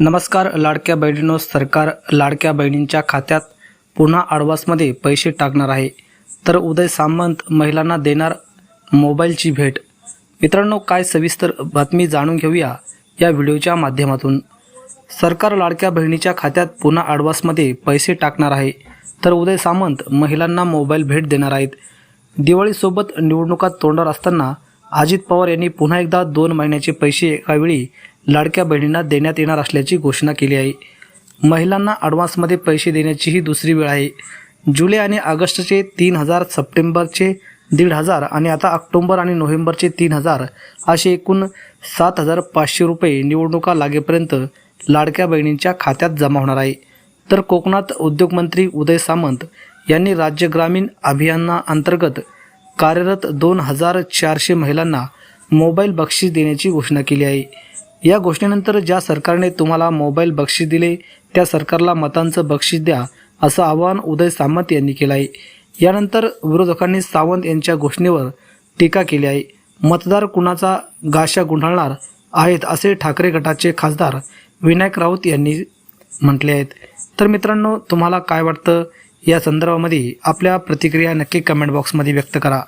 नमस्कार लाडक्या बहिणींनो सरकार लाडक्या बहिणींच्या खात्यात पुन्हा आडवासमध्ये पैसे टाकणार आहे. तर उदय सामंत महिलांना देणार मोबाईलची भेट. मित्रांनो काय सविस्तर बातमी जाणून घेऊया या व्हिडिओच्या माध्यमातून. सरकार लाडक्या बहिणीच्या खात्यात पुन्हा आडवासमध्ये पैसे टाकणार आहे. तर उदय सामंत महिलांना मोबाईल भेट देणार आहेत. दिवाळीसोबत निवडणुका तोंडावर असताना अजित पवार यांनी पुन्हा एकदा दोन महिन्याचे पैसे एकावेळी लाडक्या बहिणींना देण्यात येणार असल्याची घोषणा केली आहे. महिलांना ॲडव्हान्समध्ये पैसे देण्याची ही दुसरी वेळ आहे. जुलै आणि ऑगस्टचे तीन हजार सप्टेंबरचे दीड हजार आणि आता ऑक्टोंबर आणि नोव्हेंबरचे तीन हजार असे एकूण सात हजार पाचशे रुपये निवडणुका लागेपर्यंत लाडक्या बहिणींच्या खात्यात जमा होणार आहे. तर कोकणात उद्योगमंत्री उदय सामंत यांनी राज्य ग्रामीण अभियाना अंतर्गत कार्यरत दोन हजार चारशे महिलांना मोबाईल बक्षीस देण्याची घोषणा केली आहे. या घोषणेनंतर ज्या सरकारने तुम्हाला मोबाईल बक्षीस दिले त्या सरकारला मतांचं बक्षीस द्या असं आवाहन उदय सामंत यांनी केलं आहे. यानंतर विरोधकांनी सावंत यांच्या घोषणेवर टीका केली आहे. मतदार कुणाचा गाशा गुंडाळणार आहेत असे ठाकरे गटाचे खासदार विनायक राऊत यांनी म्हटले आहेत. तर मित्रांनो तुम्हाला काय वाटतं? या संदर्भामध्ये आपल्या प्रतिक्रिया नक्की कमेंट बॉक्समध्ये व्यक्त करा.